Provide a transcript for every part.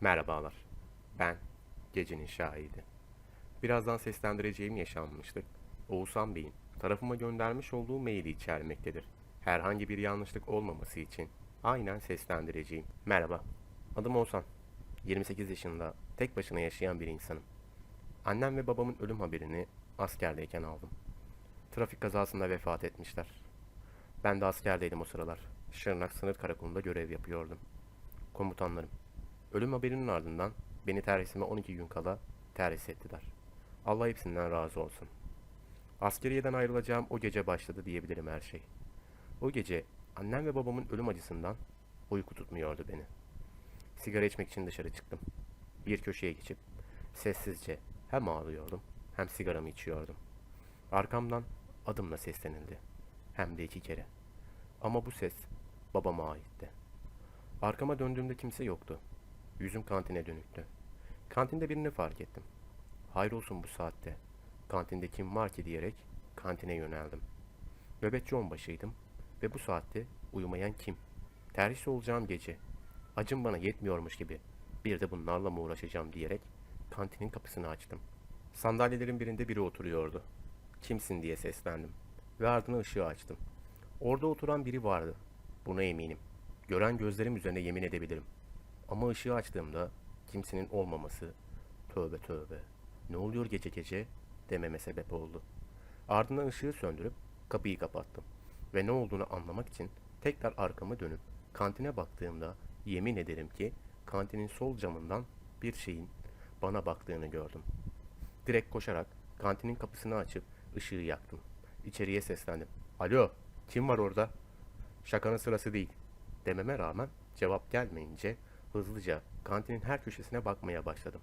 Merhabalar. Ben gecenin şahidi. Birazdan seslendireceğim yaşanmışlık Oğuzhan Bey'in tarafıma göndermiş olduğu maili içermektedir. Herhangi bir yanlışlık olmaması için aynen seslendireceğim. Merhaba. Adım Oğuzhan. 28 yaşında tek başına yaşayan bir insanım. Annem ve babamın ölüm haberini askerdeyken aldım. Trafik kazasında vefat etmişler. Ben de askerdeydim o sıralar. Şırnak Sınır Karakolu'nda görev yapıyordum. Komutanlarım. Ölüm haberinin ardından beni terhisime 12 gün kala terhis ettiler. Allah hepsinden razı olsun. Askeriyeden ayrılacağım o gece başladı diyebilirim her şey. O gece annem ve babamın ölüm acısından uyku tutmuyordu beni. Sigara içmek için dışarı çıktım. Bir köşeye geçip sessizce hem ağlıyordum hem sigaramı içiyordum. Arkamdan adımla seslenildi. Hem de iki kere. Ama bu ses babama aitti. Arkama döndüğümde kimse yoktu. Yüzüm kantine dönüktü. Kantinde birini fark ettim. Hayrolsun bu saatte. Kantinde kim var ki diyerek kantine yöneldim. Nöbetçi onbaşıydım ve bu saatte uyumayan kim? Terhis olacağım gece. Acım bana yetmiyormuş gibi. Bir de bunlarla mı uğraşacağım diyerek kantinin kapısını açtım. Sandalyelerin birinde biri oturuyordu. Kimsin diye seslendim ve ardına ışığı açtım. Orada oturan biri vardı. Buna eminim. Gören gözlerim üzerine yemin edebilirim. Ama ışığı açtığımda kimsenin olmaması tövbe tövbe ne oluyor gece gece dememe sebep oldu. Ardından ışığı söndürüp kapıyı kapattım ve ne olduğunu anlamak için tekrar arkamı dönüp kantine baktığımda yemin ederim ki kantinin sol camından bir şeyin bana baktığını gördüm. Direkt koşarak kantinin kapısını açıp ışığı yaktım. İçeriye seslendim. Alo, kim var orada? Şakanın sırası değil. Dememe rağmen cevap gelmeyince hızlıca kantinin her köşesine bakmaya başladım.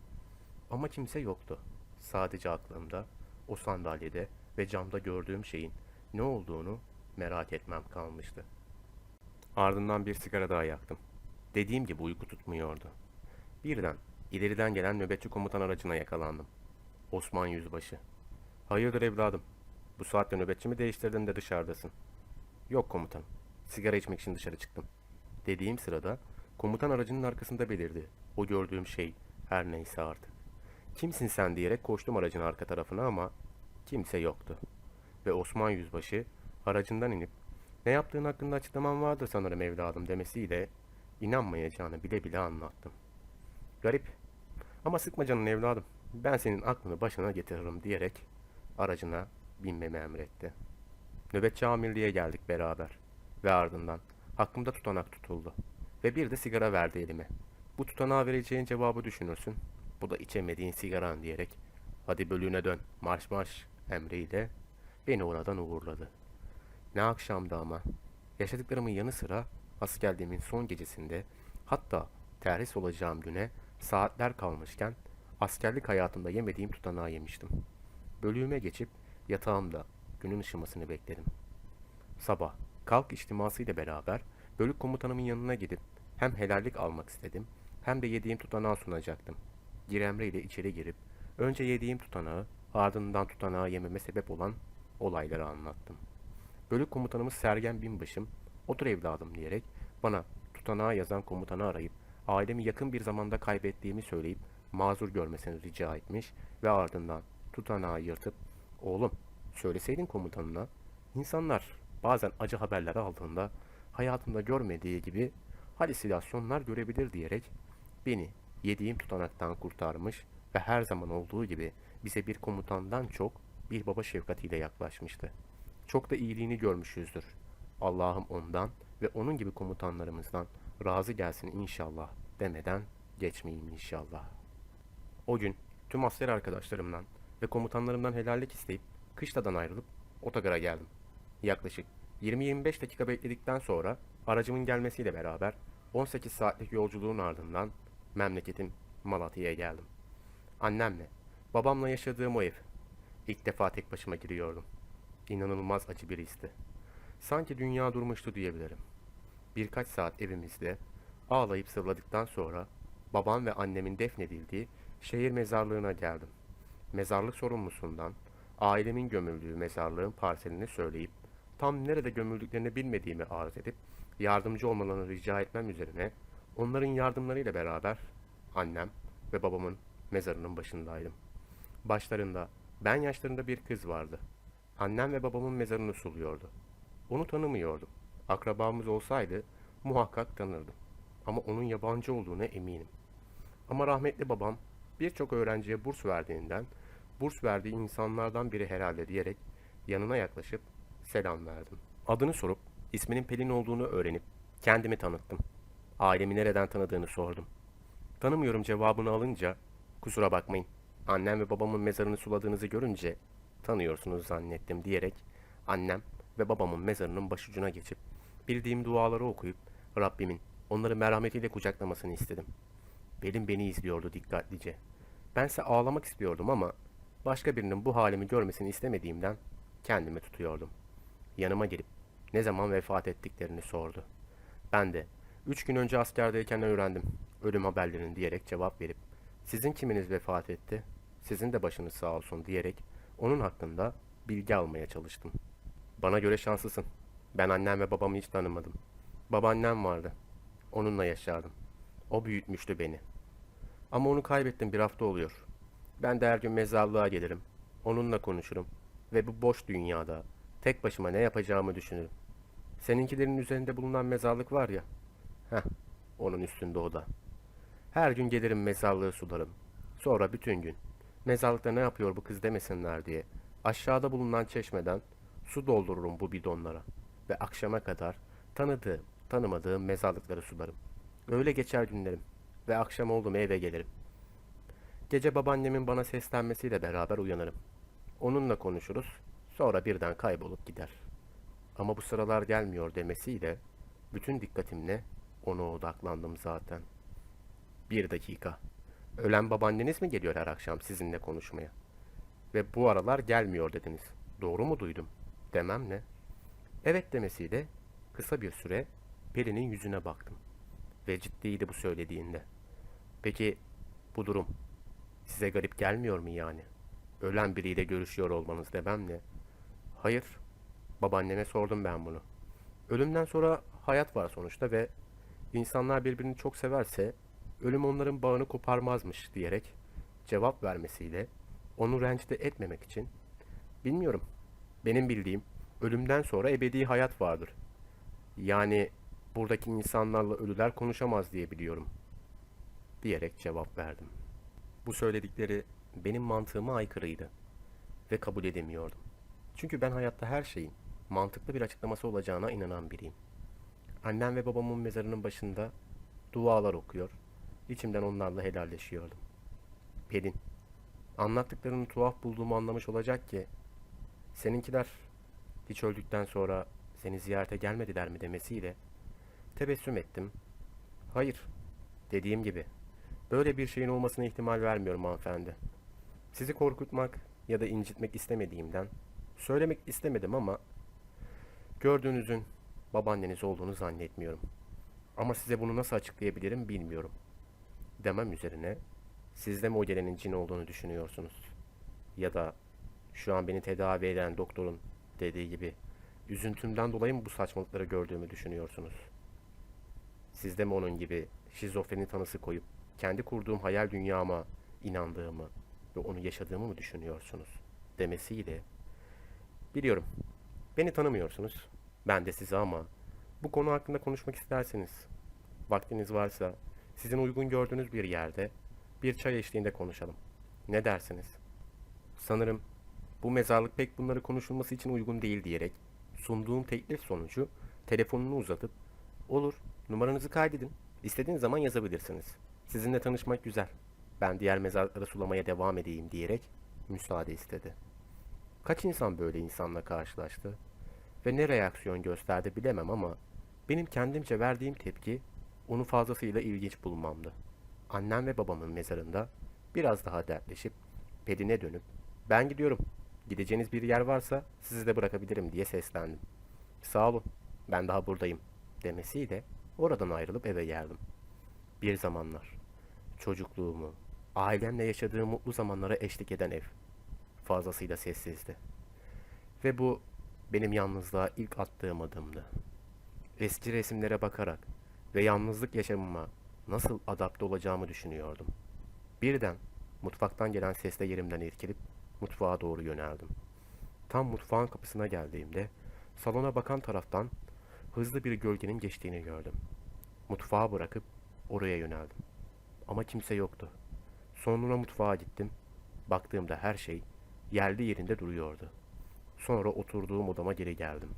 Ama kimse yoktu. Sadece aklımda o sandalyede ve camda gördüğüm şeyin ne olduğunu merak etmem kalmıştı. Ardından bir sigara daha yaktım. Dediğim gibi uyku tutmuyordu. Birden ileriden gelen nöbetçi komutan aracına yakalandım. Osman Yüzbaşı. Hayırdır evladım? Bu saatte nöbetçi mi değiştirdin de dışarıdasın? Yok komutanım. Sigara içmek için dışarı çıktım. Dediğim sırada komutan aracının arkasında belirdi. O gördüğüm şey her neyse artık. Kimsin sen diyerek koştum aracın arka tarafına ama kimse yoktu. Ve Osman Yüzbaşı aracından inip ne yaptığın hakkında açıklaman vardır sanırım evladım demesiyle inanmayacağını bile bile anlattım. Garip ama sıkma canını evladım ben senin aklını başına getiririm diyerek aracına binmemi emretti. Nöbetçi amirliğe geldik beraber ve ardından hakkımda tutanak tutuldu ve bir de sigara verdi elime. Bu tutanağa vereceğin cevabı düşünürsün. Bu da içemediğin sigaran diyerek hadi bölüğüne dön marş marş emriyle beni oradan uğurladı. Ne akşamdı ama. Yaşadıklarımın yanı sıra askerliğimin son gecesinde hatta terhis olacağım güne saatler kalmışken askerlik hayatımda yemediğim tutanağı yemiştim. Bölüğüme geçip yatağımda günün ışımasını bekledim. Sabah kalk içtiması beraber bölük komutanımın yanına gidip hem helallik almak istedim hem de yediğim tutanağı sunacaktım. Giremre ile içeri girip önce yediğim tutanağı ardından tutanağı yememe sebep olan olayları anlattım. Bölük komutanımız Sergen Binbaşım otur evladım diyerek bana tutanağı yazan komutanı arayıp ailemi yakın bir zamanda kaybettiğimi söyleyip mazur görmesini rica etmiş ve ardından tutanağı yırtıp oğlum söyleseydin komutanına insanlar bazen acı haberler aldığında hayatında görmediği gibi halüsinasyonlar görebilir diyerek beni yediğim tutanaktan kurtarmış ve her zaman olduğu gibi bize bir komutandan çok bir baba şefkatiyle yaklaşmıştı. Çok da iyiliğini görmüşüzdür. Allah'ım ondan ve onun gibi komutanlarımızdan razı gelsin inşallah demeden geçmeyeyim inşallah. O gün tüm asker arkadaşlarımdan ve komutanlarımdan helallik isteyip kışladan ayrılıp otogara geldim. Yaklaşık 20-25 dakika bekledikten sonra aracımın gelmesiyle beraber 18 saatlik yolculuğun ardından memleketim Malatya'ya geldim. Annemle, babamla yaşadığım o ev. İlk defa tek başıma giriyordum. İnanılmaz acı bir histi. Sanki dünya durmuştu diyebilirim. Birkaç saat evimizde ağlayıp sırladıktan sonra babam ve annemin defnedildiği şehir mezarlığına geldim. Mezarlık sorumlusundan ailemin gömüldüğü mezarlığın parselini söyleyip tam nerede gömüldüklerini bilmediğimi arz edip yardımcı olmalarını rica etmem üzerine onların yardımlarıyla beraber Annem ve babamın mezarının başındaydım. Başlarında ben yaşlarında bir kız vardı. Annem ve babamın mezarını suluyordu. Onu tanımıyordum. Akrabamız olsaydı muhakkak tanırdım. Ama onun yabancı olduğuna eminim. Ama rahmetli babam birçok öğrenciye burs verdiğinden burs verdiği insanlardan biri herhalde diyerek yanına yaklaşıp selam verdim. Adını sorup isminin Pelin olduğunu öğrenip kendimi tanıttım. Ailemi nereden tanıdığını sordum. Tanımıyorum cevabını alınca kusura bakmayın annem ve babamın mezarını suladığınızı görünce tanıyorsunuz zannettim diyerek annem ve babamın mezarının başucuna geçip bildiğim duaları okuyup Rabbimin onları merhametiyle kucaklamasını istedim. Belim beni izliyordu dikkatlice. Bense ağlamak istiyordum ama başka birinin bu halimi görmesini istemediğimden kendimi tutuyordum. Yanıma gelip ne zaman vefat ettiklerini sordu. Ben de üç gün önce askerdeyken öğrendim ölüm haberlerini diyerek cevap verip sizin kiminiz vefat etti, sizin de başınız sağ olsun diyerek onun hakkında bilgi almaya çalıştım. Bana göre şanslısın. Ben annem ve babamı hiç tanımadım. Babaannem vardı. Onunla yaşardım. O büyütmüştü beni. Ama onu kaybettim bir hafta oluyor. Ben de her gün mezarlığa gelirim. Onunla konuşurum. Ve bu boş dünyada tek başıma ne yapacağımı düşünürüm. Seninkilerin üzerinde bulunan mezarlık var ya. Heh, onun üstünde o da. Her gün gelirim mezarlığı sularım. Sonra bütün gün mezarlıkta ne yapıyor bu kız demesinler diye aşağıda bulunan çeşmeden su doldururum bu bidonlara ve akşama kadar tanıdığım, tanımadığım mezarlıkları sularım. Öyle geçer günlerim ve akşam oldu eve gelirim. Gece babaannemin bana seslenmesiyle beraber uyanırım. Onunla konuşuruz, sonra birden kaybolup gider. Ama bu sıralar gelmiyor demesiyle bütün dikkatimle ona odaklandım zaten. Bir dakika. Ölen babaanneniz mi geliyor her akşam sizinle konuşmaya? Ve bu aralar gelmiyor dediniz. Doğru mu duydum? Demem ne? Evet demesiyle kısa bir süre Pelin'in yüzüne baktım. Ve ciddiydi bu söylediğinde. Peki bu durum size garip gelmiyor mu yani? Ölen biriyle görüşüyor olmanız demem ne? Hayır. Babaanneme sordum ben bunu. Ölümden sonra hayat var sonuçta ve insanlar birbirini çok severse ölüm onların bağını koparmazmış diyerek cevap vermesiyle onu rencide etmemek için bilmiyorum. Benim bildiğim ölümden sonra ebedi hayat vardır. Yani buradaki insanlarla ölüler konuşamaz diye biliyorum. Diyerek cevap verdim. Bu söyledikleri benim mantığıma aykırıydı ve kabul edemiyordum. Çünkü ben hayatta her şeyin mantıklı bir açıklaması olacağına inanan biriyim. Annem ve babamın mezarının başında dualar okuyor, içimden onlarla helalleşiyordum. Pelin, anlattıklarını tuhaf bulduğumu anlamış olacak ki, seninkiler hiç öldükten sonra seni ziyarete gelmediler mi demesiyle tebessüm ettim. Hayır, dediğim gibi, böyle bir şeyin olmasına ihtimal vermiyorum hanımefendi. Sizi korkutmak ya da incitmek istemediğimden söylemek istemedim ama gördüğünüzün babaanneniz olduğunu zannetmiyorum. Ama size bunu nasıl açıklayabilirim bilmiyorum. Demem üzerine siz de mi o gelenin cin olduğunu düşünüyorsunuz? Ya da şu an beni tedavi eden doktorun dediği gibi üzüntümden dolayı mı bu saçmalıkları gördüğümü düşünüyorsunuz? Siz de mi onun gibi şizofreni tanısı koyup kendi kurduğum hayal dünyama inandığımı ve onu yaşadığımı mı düşünüyorsunuz? Demesiyle biliyorum beni tanımıyorsunuz. Ben de sizi ama bu konu hakkında konuşmak isterseniz vaktiniz varsa sizin uygun gördüğünüz bir yerde bir çay eşliğinde konuşalım. Ne dersiniz? Sanırım bu mezarlık pek bunları konuşulması için uygun değil diyerek sunduğum teklif sonucu telefonunu uzatıp olur numaranızı kaydedin istediğiniz zaman yazabilirsiniz. Sizinle tanışmak güzel. Ben diğer mezarlıkları sulamaya devam edeyim diyerek müsaade istedi. Kaç insan böyle insanla karşılaştı ve ne reaksiyon gösterdi bilemem ama benim kendimce verdiğim tepki onu fazlasıyla ilginç bulmamdı. Annem ve babamın mezarında biraz daha dertleşip Pelin'e dönüp ben gidiyorum. Gideceğiniz bir yer varsa sizi de bırakabilirim diye seslendim. Sağ olun ben daha buradayım demesiyle oradan ayrılıp eve geldim. Bir zamanlar çocukluğumu, ailemle yaşadığım mutlu zamanlara eşlik eden ev fazlasıyla sessizdi. Ve bu benim yalnızlığa ilk attığım adımdı. Eski resimlere bakarak ve yalnızlık yaşamıma nasıl adapte olacağımı düşünüyordum. Birden mutfaktan gelen sesle yerimden irkilip mutfağa doğru yöneldim. Tam mutfağın kapısına geldiğimde salona bakan taraftan hızlı bir gölgenin geçtiğini gördüm. Mutfağı bırakıp oraya yöneldim. Ama kimse yoktu. Sonra mutfağa gittim. Baktığımda her şey yerli yerinde duruyordu. Sonra oturduğum odama geri geldim.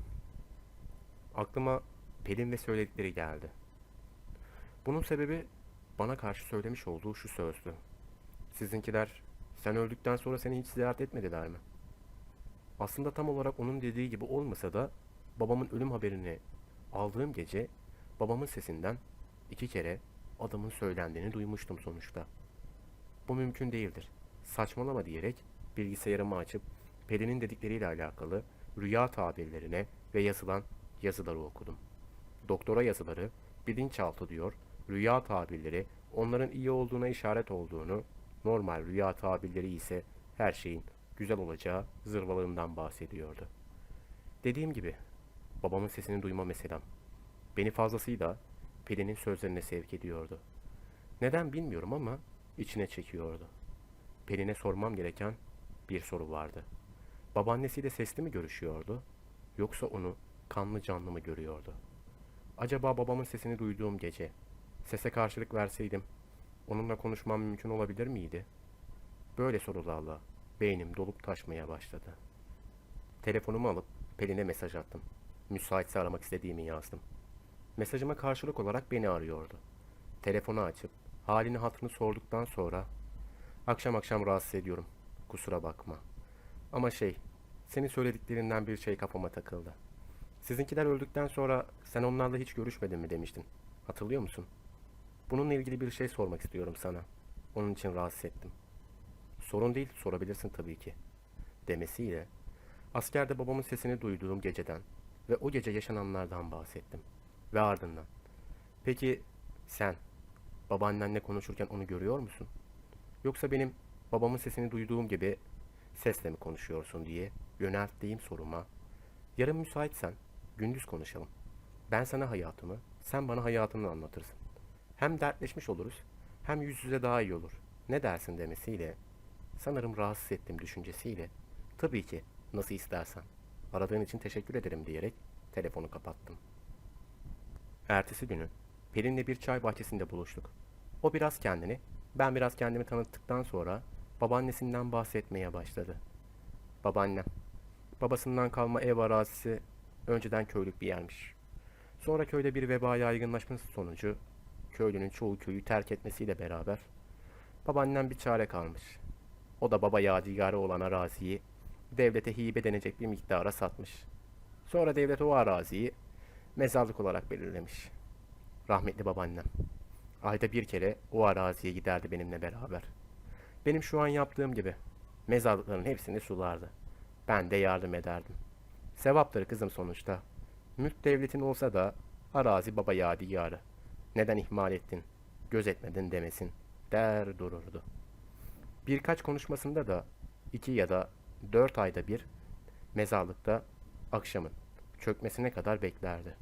Aklıma Pelin ve söyledikleri geldi. Bunun sebebi bana karşı söylemiş olduğu şu sözdü. Sizinkiler sen öldükten sonra seni hiç ziyaret etmediler mi? Aslında tam olarak onun dediği gibi olmasa da babamın ölüm haberini aldığım gece babamın sesinden iki kere adamın söylendiğini duymuştum sonuçta. Bu mümkün değildir. Saçmalama diyerek bilgisayarımı açıp Pelin'in dedikleriyle alakalı rüya tabirlerine ve yazılan yazıları okudum. Doktora yazıları bilinçaltı diyor, rüya tabirleri onların iyi olduğuna işaret olduğunu, normal rüya tabirleri ise her şeyin güzel olacağı zırvalığından bahsediyordu. Dediğim gibi babamın sesini duyma meselem beni fazlasıyla Pelin'in sözlerine sevk ediyordu. Neden bilmiyorum ama içine çekiyordu. Pelin'e sormam gereken bir soru vardı. Babaannesiyle sesli mi görüşüyordu yoksa onu kanlı canlı mı görüyordu? Acaba babamın sesini duyduğum gece sese karşılık verseydim onunla konuşmam mümkün olabilir miydi? Böyle sorularla beynim dolup taşmaya başladı. Telefonumu alıp Pelin'e mesaj attım. Müsaitse aramak istediğimi yazdım. Mesajıma karşılık olarak beni arıyordu. Telefonu açıp halini hatırını sorduktan sonra akşam akşam rahatsız ediyorum. Kusura bakma. Ama şey, senin söylediklerinden bir şey kafama takıldı. Sizinkiler öldükten sonra sen onlarla hiç görüşmedin mi demiştin. Hatırlıyor musun? Bununla ilgili bir şey sormak istiyorum sana. Onun için rahatsız ettim. Sorun değil, sorabilirsin tabii ki. Demesiyle askerde babamın sesini duyduğum geceden ve o gece yaşananlardan bahsettim. Ve ardından peki sen babaannenle konuşurken onu görüyor musun? Yoksa benim babamın sesini duyduğum gibi sesle mi konuşuyorsun diye yönelttiğim soruma yarın müsaitsen gündüz konuşalım. Ben sana hayatımı, sen bana hayatını anlatırsın. Hem dertleşmiş oluruz, hem yüz yüze daha iyi olur. Ne dersin demesiyle, sanırım rahatsız ettim düşüncesiyle, tabii ki nasıl istersen, aradığın için teşekkür ederim diyerek telefonu kapattım. Ertesi günü Pelin'le bir çay bahçesinde buluştuk. O biraz kendini, ben biraz kendimi tanıttıktan sonra babaannesinden bahsetmeye başladı. Babaannem, babasından kalma ev arazisi önceden köylük bir yermiş. Sonra köyde bir veba yaygınlaşması sonucu köylünün çoğu köyü terk etmesiyle beraber babaannem bir çare kalmış. O da baba yadigarı olan araziyi devlete hibe denecek bir miktara satmış. Sonra devlet o araziyi mezarlık olarak belirlemiş. Rahmetli babaannem. Ayda bir kere o araziye giderdi benimle beraber. Benim şu an yaptığım gibi mezarlıkların hepsini sulardı. Ben de yardım ederdim. Sevaptır kızım sonuçta. Mülk devletin olsa da arazi baba yadigarı. Neden ihmal ettin, gözetmedin demesin der dururdu. Birkaç konuşmasında da iki ya da dört ayda bir mezarlıkta akşamın çökmesine kadar beklerdi.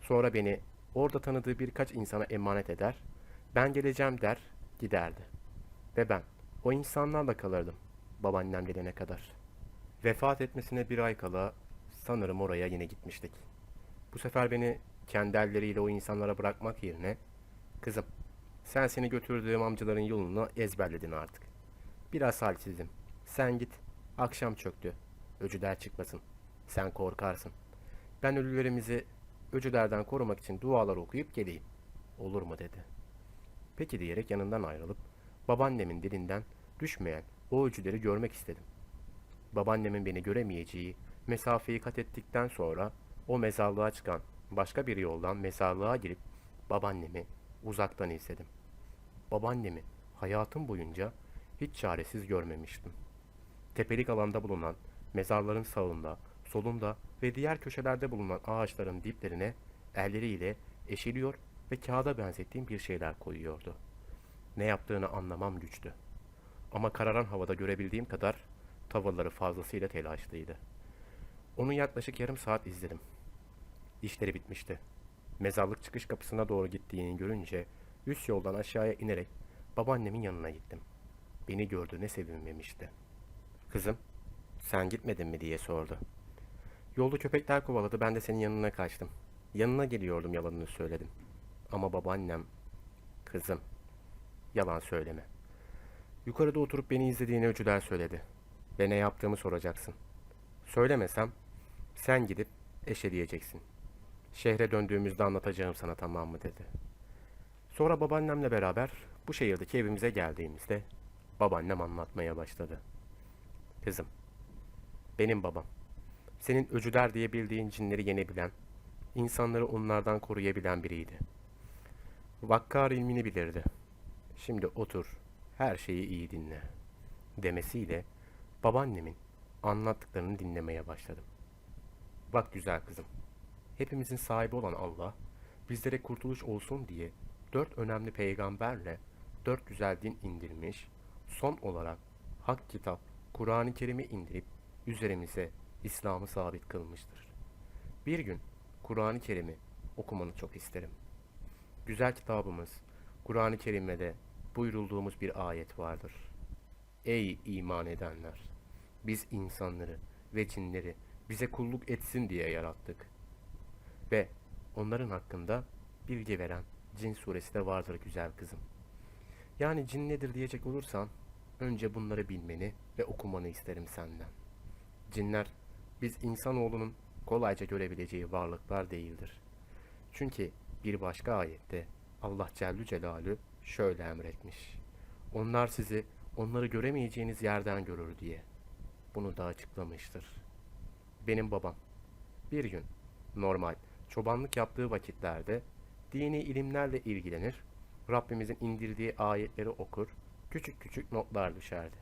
Sonra beni orada tanıdığı birkaç insana emanet eder, ben geleceğim der, giderdi. Ve ben o insanlarla kalırdım babaannem gelene kadar. Vefat etmesine bir ay kala sanırım oraya yine gitmiştik. Bu sefer beni kendi elleriyle o insanlara bırakmak yerine kızım sen seni götürdüğüm amcaların yolunu ezberledin artık. Biraz halsizim. Sen git. Akşam çöktü. Öcüler çıkmasın. Sen korkarsın. Ben ölülerimizi öcülerden korumak için dualar okuyup geleyim. Olur mu dedi. Peki diyerek yanından ayrılıp babaannemin dilinden düşmeyen o öcüleri görmek istedim. Babaannemin beni göremeyeceği mesafeyi kat ettikten sonra o mezarlığa çıkan başka bir yoldan mezarlığa girip babaannemi uzaktan izledim. Babaannemi hayatım boyunca hiç çaresiz görmemiştim. Tepelik alanda bulunan mezarların sağında, solunda ve diğer köşelerde bulunan ağaçların diplerine elleriyle eşiliyor ve kağıda benzettiğim bir şeyler koyuyordu. Ne yaptığını anlamam güçtü. Ama kararan havada görebildiğim kadar tavırları fazlasıyla telaşlıydı. Onu yaklaşık yarım saat izledim. İşleri bitmişti. Mezarlık çıkış kapısına doğru gittiğini görünce üst yoldan aşağıya inerek babaannemin yanına gittim. Beni gördüğüne sevinmemişti. Kızım, sen gitmedin mi diye sordu. Yolda köpekler kovaladı, ben de senin yanına kaçtım. Yanına geliyordum yalanını söyledim. Ama babaannem, kızım, yalan söyleme. Yukarıda oturup beni izlediğini öcüler söyledi. Ve ne yaptığımı soracaksın. Söylemesem, sen gidip eşe diyeceksin. Şehre döndüğümüzde anlatacağım sana tamam mı dedi. Sonra babaannemle beraber bu şehirdeki evimize geldiğimizde babaannem anlatmaya başladı. Kızım, benim babam. Senin öcüler diye bildiğin cinleri yenebilen, insanları onlardan koruyabilen biriydi. Vakkar ilmini bilirdi. Şimdi otur, her şeyi iyi dinle. Demesiyle babaannemin anlattıklarını dinlemeye başladım. Bak güzel kızım, hepimizin sahibi olan Allah, bizlere kurtuluş olsun diye dört önemli peygamberle dört güzel din indirmiş, son olarak hak kitap, Kur'an-ı Kerim'i indirip üzerimize İslam'ı sabit kılmıştır. Bir gün Kur'an-ı Kerim'i okumanı çok isterim. Güzel kitabımız Kur'an-ı Kerim'de de buyurulduğumuz bir ayet vardır. Ey iman edenler! Biz insanları ve cinleri bize kulluk etsin diye yarattık. Ve onların hakkında bilgi veren Cin suresi de vardır güzel kızım. Yani cin nedir diyecek olursan önce bunları bilmeni ve okumanı isterim senden. Cinler biz insanoğlunun kolayca görebileceği varlıklar değildir. Çünkü bir başka ayette Allah Cellü Celalü şöyle emretmiş. Onlar sizi onları göremeyeceğiniz yerden görür diye. Bunu da açıklamıştır. Benim babam bir gün normal çobanlık yaptığı vakitlerde dini ilimlerle ilgilenir, Rabbimizin indirdiği ayetleri okur, küçük küçük notlar düşerdi.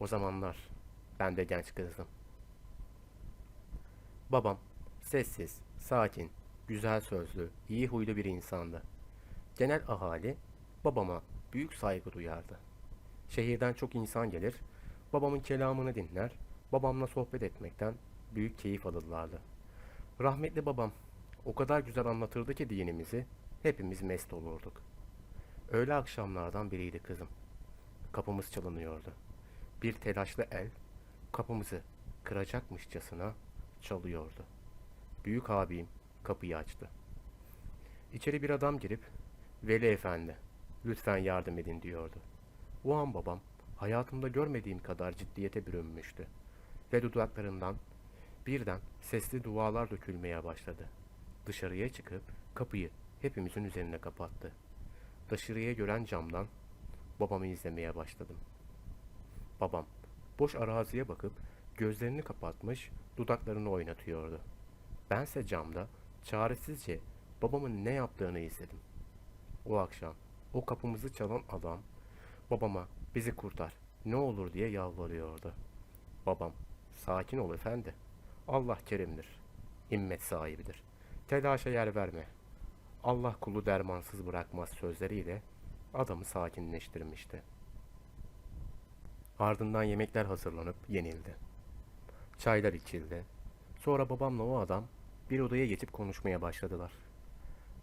O zamanlar ben de genç kızdım. Babam sessiz, sakin, güzel sözlü, iyi huylu bir insandı. Genel ahali babama büyük saygı duyardı. Şehirden çok insan gelir, babamın kelamını dinler, babamla sohbet etmekten büyük keyif alırlardı. Rahmetli babam o kadar güzel anlatırdı ki dinimizi, hepimiz mest olurduk. Öğle akşamlardan biriydi kızım. Kapımız çalınıyordu. Bir telaşlı el kapımızı kıracakmışçasına çalıyordu. Büyük abim kapıyı açtı. İçeri bir adam girip, Veli Efendi, lütfen yardım edin diyordu. O an babam, hayatımda görmediğim kadar ciddiyete bürünmüştü. Ve dudaklarından birden sesli dualar dökülmeye başladı. Dışarıya çıkıp kapıyı hepimizin üzerine kapattı. Dışarıya gören camdan babamı izlemeye başladım. Babam boş araziye bakıp gözlerini kapatmış, dudaklarını oynatıyordu. Bense camda çaresizce babamın ne yaptığını izledim. O akşam o kapımızı çalan adam babama bizi kurtar ne olur diye yalvarıyordu. Babam sakin ol efendi. Allah kerimdir. Himmet sahibidir. Telaşa yer verme. Allah kulu dermansız bırakmaz sözleriyle adamı sakinleştirmişti. Ardından yemekler hazırlanıp yenildi. Çaylar içildi. Sonra babamla o adam bir odaya geçip konuşmaya başladılar.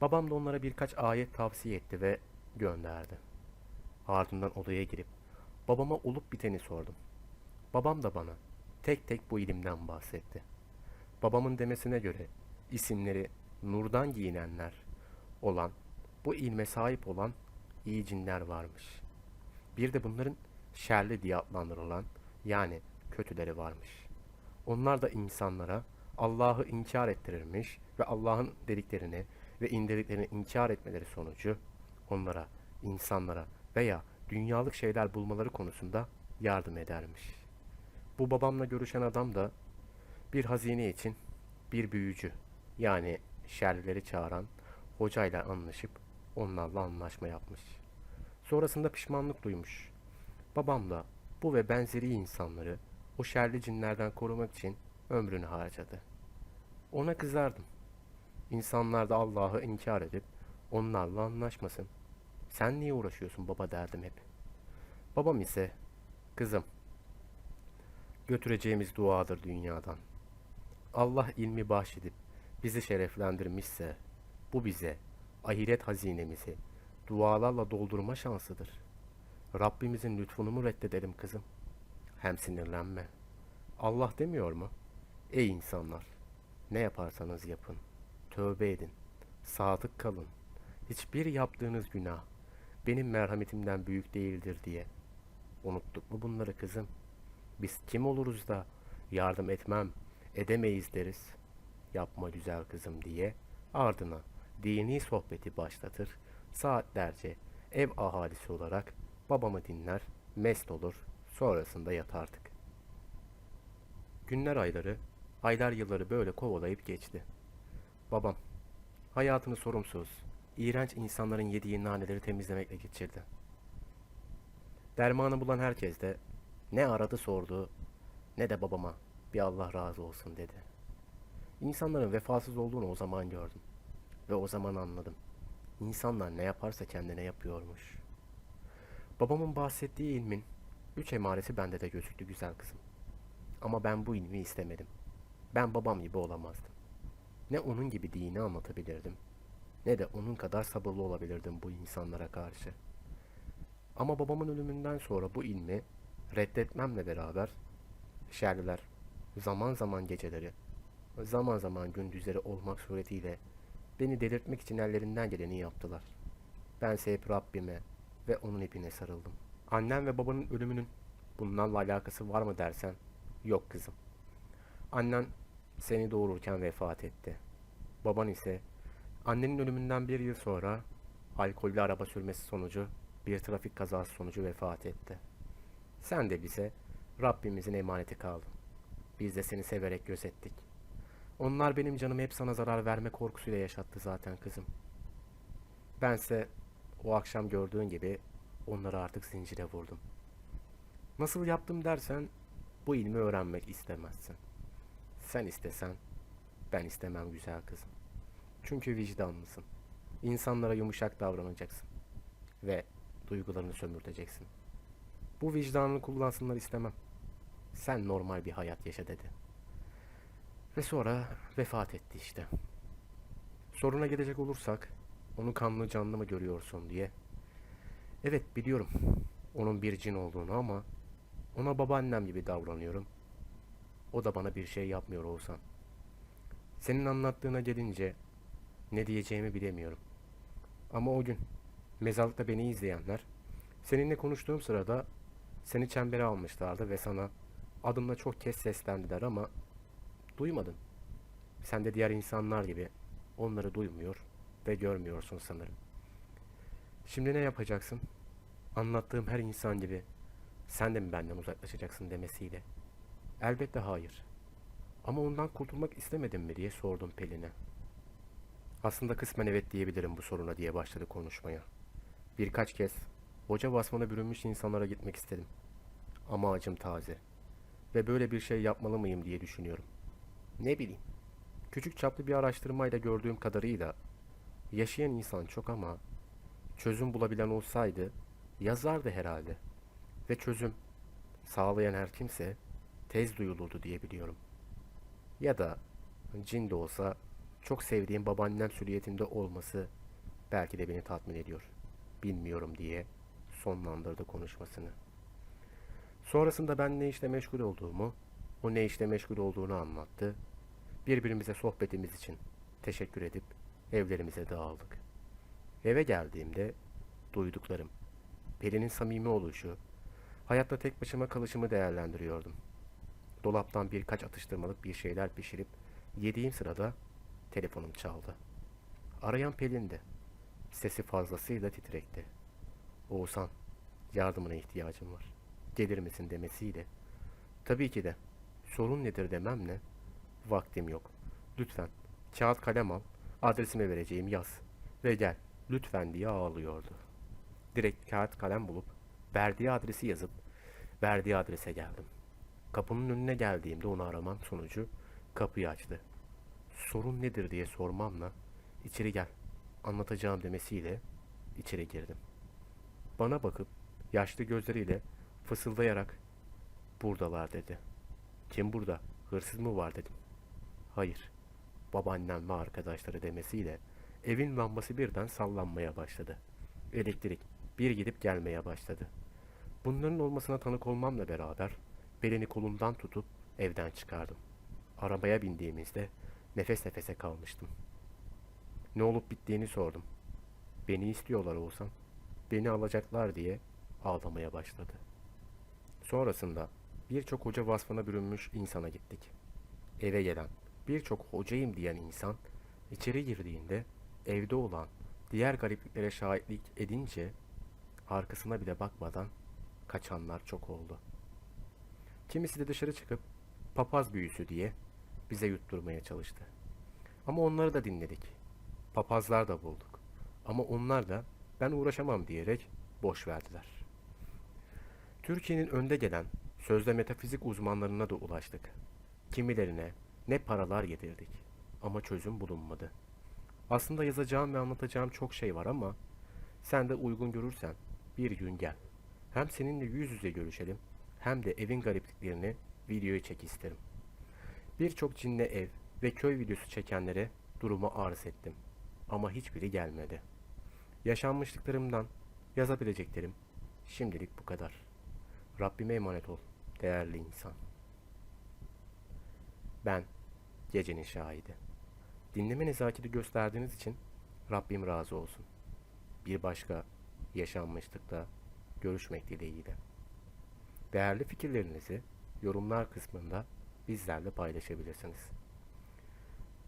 Babam da onlara birkaç ayet tavsiye etti ve gönderdi. Ardından odaya girip babama olup biteni sordum. Babam da bana tek tek bu ilimden bahsetti. Babamın demesine göre isimleri nurdan giyinenler olan, bu ilme sahip olan iyi cinler varmış. Bir de bunların şerli diye adlandırılan yani kötüleri varmış. Onlar da insanlara Allah'ı inkar ettirirmiş ve Allah'ın dediklerini ve indirdiklerini inkar etmeleri sonucu onlara, insanlara veya dünyalık şeyler bulmaları konusunda yardım edermiş. Bu babamla görüşen adam da bir hazine için bir büyücü yani şerlileri çağıran hocayla anlaşıp onlarla anlaşma yapmış. Sonrasında pişmanlık duymuş. Babam da bu ve benzeri insanları o şerli cinlerden korumak için ömrünü harcadı. Ona kızardım. İnsanlar da Allah'ı inkar edip onlarla anlaşmasın. Sen niye uğraşıyorsun baba derdim hep. Babam ise kızım götüreceğimiz duadır dünyadan. Allah ilmi bahşedip bizi şereflendirmişse bu bize ahiret hazinemizi dualarla doldurma şansıdır. Rabbimizin lütfunu mu reddedelim kızım? Hem sinirlenme. Allah demiyor mu? Ey insanlar! Ne yaparsanız yapın. Tövbe edin. Sadık kalın. Hiçbir yaptığınız günah benim merhametimden büyük değildir diye. Unuttuk mu bunları kızım? Biz kim oluruz da yardım etmem, edemeyiz deriz. Yapma güzel kızım diye ardına dini sohbeti başlatır. Saatlerce ev ahalisi olarak babamı dinler, mest olur, sonrasında yatardık. Günler ayları, aylar yılları böyle kovalayıp geçti. Babam hayatını sorumsuz, iğrenç insanların yediği naneleri temizlemekle geçirdi. Dermanı bulan herkes de ne aradı sordu ne de babama bir Allah razı olsun dedi. İnsanların vefasız olduğunu o zaman gördüm. Ve o zaman anladım. İnsanlar ne yaparsa kendine yapıyormuş. Babamın bahsettiği ilmin üç emaresi bende de gözüktü güzel kızım. Ama ben bu ilmi istemedim. Ben babam gibi olamazdım. Ne onun gibi dini anlatabilirdim, ne de onun kadar sabırlı olabilirdim bu insanlara karşı. Ama babamın ölümünden sonra bu ilmi reddetmemle beraber şerliler zaman zaman geceleri, zaman zaman gündüzleri olmak suretiyle beni delirtmek için ellerinden geleni yaptılar. Bense hep Rabbime ve onun ipine sarıldım. Annem ve babanın ölümünün bunlarla alakası var mı dersen, yok kızım. Annen seni doğururken vefat etti. Baban ise annenin ölümünden bir yıl sonra alkollü araba sürmesi sonucu bir trafik kazası sonucu vefat etti. Sen de bize Rabbimizin emaneti kaldın. Biz de seni severek gözettik. Onlar benim canımı hep sana zarar verme korkusuyla yaşattı zaten kızım. Bense o akşam gördüğün gibi onları artık zincire vurdum. Nasıl yaptım dersen bu ilmi öğrenmek istemezsin. Sen istesen ben istemem güzel kızım. Çünkü vicdanlısın. İnsanlara yumuşak davranacaksın. Ve duygularını sömürteceksin. Bu vicdanını kullansınlar istemem. Sen normal bir hayat yaşa dedi. Ve sonra vefat etti işte. Soruna gelecek olursak, onu kanlı canlı mı görüyorsun diye. Evet biliyorum, onun bir cin olduğunu ama ona babaannem gibi davranıyorum. O da bana bir şey yapmıyor olsan. Senin anlattığına gelince ne diyeceğimi bilemiyorum. Ama o gün mezarlıkta beni izleyenler seninle konuştuğum sırada seni çembere almışlardı ve sana adımla çok kez seslendiler ama duymadın. Sen de diğer insanlar gibi onları duymuyor ve görmüyorsun sanırım. Şimdi ne yapacaksın? Anlattığım her insan gibi sen de mi benden uzaklaşacaksın demesiyle. Elbette hayır. Ama ondan kurtulmak istemedin mi diye sordum Pelin'e. Aslında kısmen evet diyebilirim bu soruna diye başladı konuşmaya. Birkaç kez hoca vasfına bürünmüş insanlara gitmek istedim. Ama acım taze. Ve böyle bir şey yapmalı mıyım diye düşünüyorum. Ne bileyim. Küçük çaplı bir araştırmayla gördüğüm kadarıyla yaşayan insan çok ama çözüm bulabilen olsaydı yazardı herhalde. Ve çözüm sağlayan her kimse tez duyulurdu diye biliyorum. Ya da cin de olsa çok sevdiğim babaannem süriyetinde olması belki de beni tatmin ediyor. Bilmiyorum diye sonlandırdı konuşmasını. Sonrasında ben ne işle meşgul olduğumu, o ne işle meşgul olduğunu anlattı. Birbirimize sohbetimiz için teşekkür edip evlerimize dağıldık. Eve geldiğimde duyduklarım, Pelin'in samimi oluşu, hayatta tek başıma kalışımı değerlendiriyordum. Dolaptan birkaç atıştırmalık bir şeyler pişirip yediğim sırada telefonum çaldı. Arayan Pelin'di. Sesi fazlasıyla titrekti. Oğuzhan, yardımına ihtiyacım var. Gelir misin demesiyle. Tabii ki de. Sorun nedir dememle. Vaktim yok. Lütfen kağıt kalem al. Adresime vereceğim yaz. Ve gel. Lütfen diye ağlıyordu. Direkt kağıt kalem bulup verdiği adresi yazıp verdiği adrese geldim. Kapının önüne geldiğimde onu aramam sonucu kapıyı açtı. Sorun nedir diye sormamla içeri gel anlatacağım demesiyle içeri girdim. Bana bakıp yaşlı gözleriyle fısıldayarak buradalar dedi. Kim burada? Hırsız mı var dedim. Hayır. Babaannem ve arkadaşları demesiyle evin lambası birden sallanmaya başladı. elektrik bir gidip gelmeye başladı. Bunların olmasına tanık olmamla beraber belini kolumdan tutup evden çıkardım. Arabaya bindiğimizde nefes nefese kalmıştım. Ne olup bittiğini sordum. Beni istiyorlar olsam, beni alacaklar diye ağlamaya başladı. Sonrasında birçok hoca vasfına bürünmüş insana gittik. Eve gelen birçok hocayım diyen insan içeri girdiğinde evde olan diğer garipliklere şahitlik edince arkasına bile bakmadan kaçanlar çok oldu. Kimisi de dışarı çıkıp papaz büyüsü diye bize yutturmaya çalıştı. Ama onları da dinledik. Papazlar da bulduk. Ama onlar da ben uğraşamam diyerek boş verdiler. Türkiye'nin önde gelen sözde metafizik uzmanlarına da ulaştık. Kimilerine ne paralar yedirdik ama çözüm bulunmadı. Aslında yazacağım ve anlatacağım çok şey var ama sen de uygun görürsen bir gün gel. Hem seninle yüz yüze görüşelim hem de evin garipliklerini videoya çek isterim. Birçok cinle ev ve köy videosu çekenlere durumu arz ettim. Ama hiçbiri gelmedi. Yaşanmışlıklarımdan yazabileceklerim şimdilik bu kadar. Rabbime emanet ol değerli insan. Ben gecenin şahidi. Dinleme nezaketi gösterdiğiniz için Rabbim razı olsun. Bir başka yaşanmışlıkta görüşmek dileğiyle. Değerli fikirlerinizi yorumlar kısmında bizlerle paylaşabilirsiniz.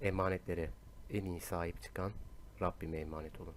Emanetlere en iyi sahip çıkan Rabbime emanet olun.